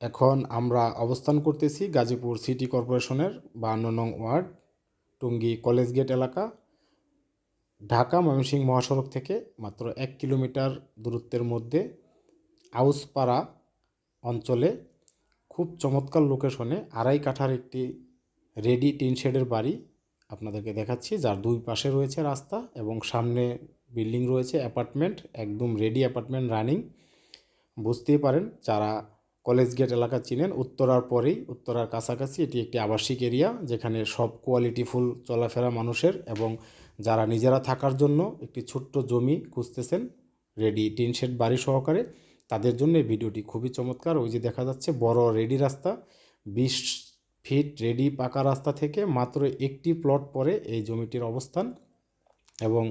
এখন আমরা অবস্থান করতেছি গাজীপুর সিটি কর্পোরেশনের বান্ন নং ওয়ার্ড, টুঙ্গি কলেজ গেট এলাকা, ঢাকা ময়মনসিংহ মহাসড়ক থেকে মাত্র এক কিলোমিটার দূরত্বের মধ্যে আউসপাড়া অঞ্চলে খুব চমৎকার লোকেশনে আড়াই কাঠার একটি রেডি টিন শেডের বাড়ি আপনাদেরকে দেখাচ্ছি, যার দুই পাশে রয়েছে রাস্তা এবং সামনে বিল্ডিং রয়েছে, অ্যাপার্টমেন্ট, একদম রেডি অ্যাপার্টমেন্ট রানিং। বুঝতেই পারেন, যারা কলেজ গেট এলাকা চিনেন, উত্তরার পরেই, উত্তরার কাছাকাছি এটি একটি আবাসিক এরিয়া, যেখানে সব কোয়ালিটি ফুল চলাফেরা মানুষের এবং যারা নিজেরা থাকার জন্য একটি ছোট্ট জমি খুঁজতেছেন রেডি টিন শেড বাড়ি সহকারে, তাদের জন্য এই ভিডিওটি খুবই চমৎকার। ওই যে দেখা যাচ্ছে, বড় রেডি রাস্তা, বিশ ফিট রেডি পাকা রাস্তা থেকে মাত্র একটি প্লট পরে এই জমিটির অবস্থান এবং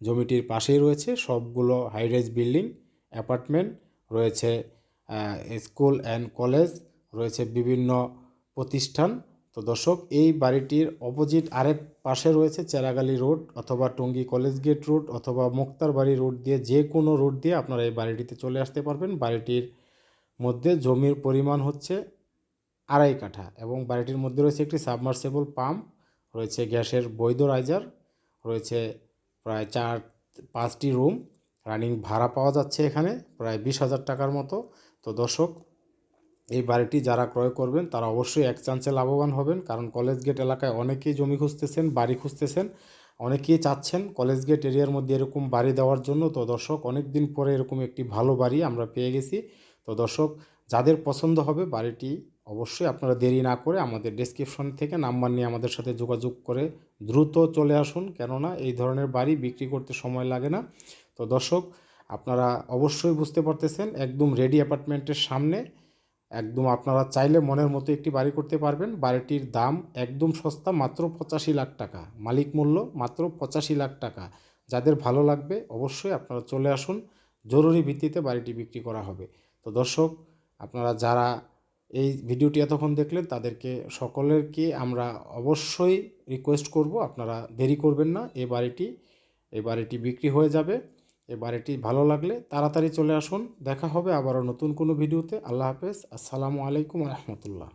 জমিটির পাশেই রয়েছে সবগুলো হাইরাইজ বিল্ডিং অ্যাপার্টমেন্ট রয়েছে স্কুল অ্যান্ড কলেজ রয়েছে বিভিন্ন প্রতিষ্ঠান। তো দর্শক, এই বাড়িটির অপোজিট আরেক পাশে রয়েছে চেরাগালি রোড অথবা টঙ্গী কলেজ গেট রোড অথবা মুক্তারবাড়ি রোড দিয়ে যে কোনো রোড দিয়ে আপনারা এই বাড়িটিতে চলে আসতে পারবেন। বাড়িটির মধ্যে জমির পরিমাণ হচ্ছে আড়াই কাঠা এবং বাড়িটির মধ্যে রয়েছে একটি সাবমার্সেবল পাম্প রয়েছে গ্যাসের বৈধ রাইজার রয়েছে প্রায় চার, পাঁচটি রুম রানিং ভাড়া পাওয়া যাচ্ছে এখানে, প্রায় বিশ হাজার টাকার মতো। তো দর্শক, এই বাড়িটি যারা ক্রয় করবেন, তারা অবশ্যই এক চান্সে লাভবান হবেন। কারণ কলেজ গেট এলাকায় অনেকেই জমি খুঁজতেছেন, বাড়ি খুঁজতেছেন, অনেকেই চাচ্ছেন কলেজ গেট এরিয়ার মধ্যে এরকম বাড়ি দেওয়ার জন্য। তো দর্শক অনেক দিন পরে এরকম একটি ভালো বাড়ি আমরা পেয়ে গেছি। তো দর্শক, যাদের পছন্দ হবে বাড়িটি, অবশ্যই আপনারা দেরি না করে আমাদের ডেসক্রিপশন থেকে নাম্বার নিয়ে আমাদের সাথে যোগাযোগ করে দ্রুত চলে আসুন। কেননা, এই ধরনের বাড়ি বিক্রি করতে সময় লাগে না। তো দর্শক আপনারা অবশ্যই বুঝতে পারতেছেন, একদম রেডি অ্যাপার্টমেন্টের সামনে। একদম আপনারা চাইলে মনের মতো একটি বাড়ি করতে পারবেন। বাড়িটির দাম একদম সস্তা, মাত্র পঁচাশি লাখ টাকা। মালিক মূল্য মাত্র পঁচাশি লাখ টাকা। যাদের ভালো লাগবে অবশ্যই আপনারা চলে আসুন। জরুরি ভিত্তিতে বাড়িটি বিক্রি করা হবে। তো দর্শক, আপনারা যারা এই ভিডিওটি এতক্ষণ দেখলেন, তাদেরকে সকলেরকে আমরা অবশ্যই রিকোয়েস্ট করব। আপনারা দেরি করবেন না এই বাড়িটি এই বাড়িটি বিক্রি হয়ে যাবে। এই বাড়িটি ভালো লাগলে তাড়াতাড়ি চলে আসুন। দেখা হবে আবারও নতুন কোনো ভিডিওতে। আল্লাহ হাফেজ। আসসালামু আলাইকুম রহমতুল্লাহ।